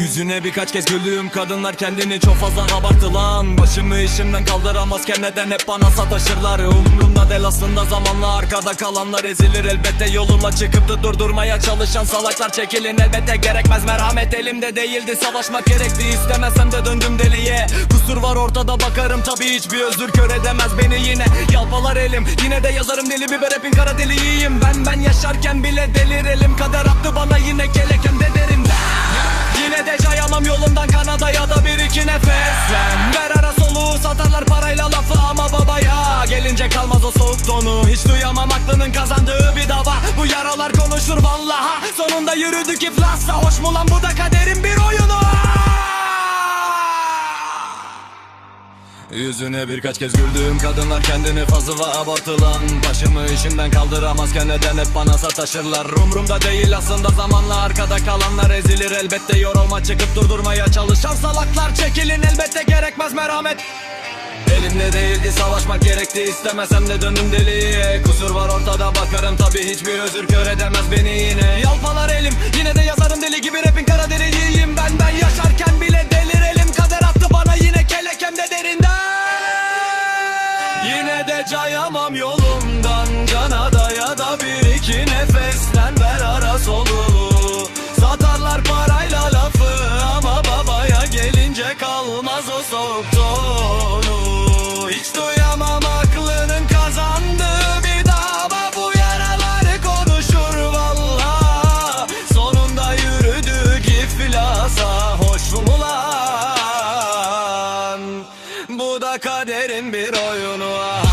Yüzüne birkaç kez güldüğüm kadınlar kendini çok fazla abartılan Başımı işimden kaldıramazken neden hep bana sataşırlar? Umrumda değil aslında zamanla arkada kalanlar ezilir. Elbette Yoluma çıkıp da durdurmaya çalışan salaklar çekilin elbette Gerekmez merhamet elimde değildi. Savaşmak gerekti istemesem de döndüm deliye. Kusur var ortada bakarım tabi hiçbir özür kör edemez beni yine. Yalpalar elim yine de yazarım deli biber hepin kara deliyim. Ben ben yaşarken bir iki nefes Lan ver ara soluğu satarlar parayla lafı ama babaya. Gelince kalmaz o soğuk tonu Hiç duyamam aklının kazandığı bir dava. Bu yaralar konuşur vallaha. Sonunda yürüdük iflasla Hoş mu lan bu da kaderin bir oyunu Yüzüne birkaç kez güldüğüm kadınlar kendini fazla abartılan. Başımı işimden kaldıramazken neden hep bana sataşırlar? Umrumda değil aslında zamanla arkada kalanlar ezilir. Elbette Yorulma çıkıp durdurmaya çalışan salaklar çekilin elbette gerekmez merhamet. Elimde değildi savaşmak gerekti istemesem de döndüm deliye. Kusur var ortada bakarım tabi hiçbir özür kör edemez beni yine Yine de cayamam yolumdan Cana daya da bir iki nefesten ver ara soluğu Satarlar parayla lafı Ama babaya gelince kalmaz o soğuk Şehrin bir oyunu. ah